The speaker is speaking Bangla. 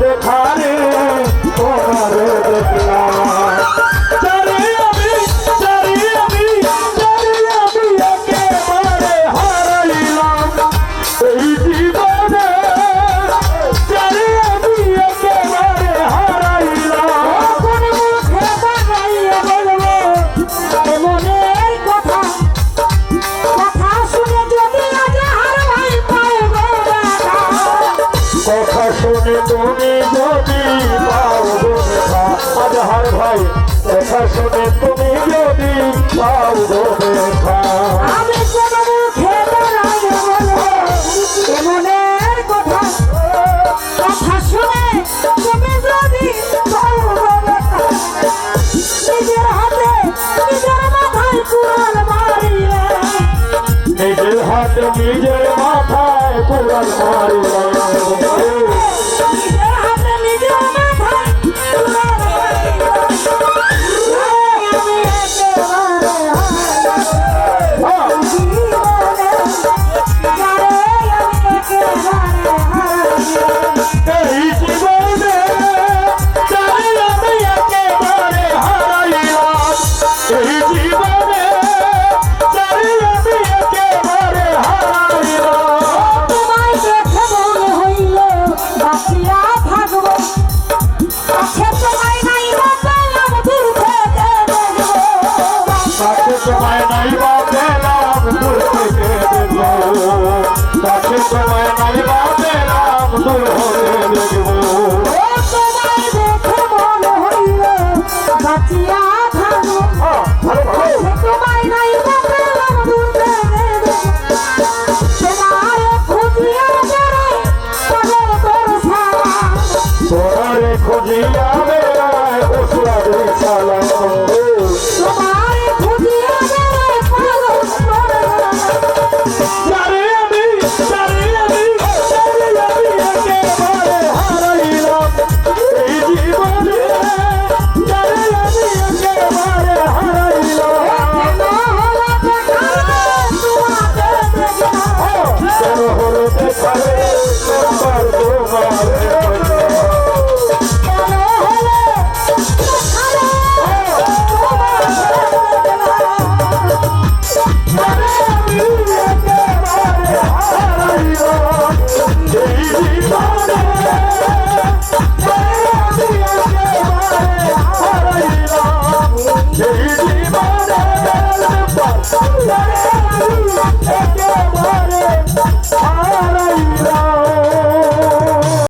দেখারে কথা শুনে তুমি যদি পাও গোমেখা আজহার ভাই কথা শুনে তুমি যদি পাও গোমেখা আমি কোনো মুখে নিজের মাথায় কুড়াল মারিলে। খুঁজিয়া বেড়ায় ওসলারে সালাম love.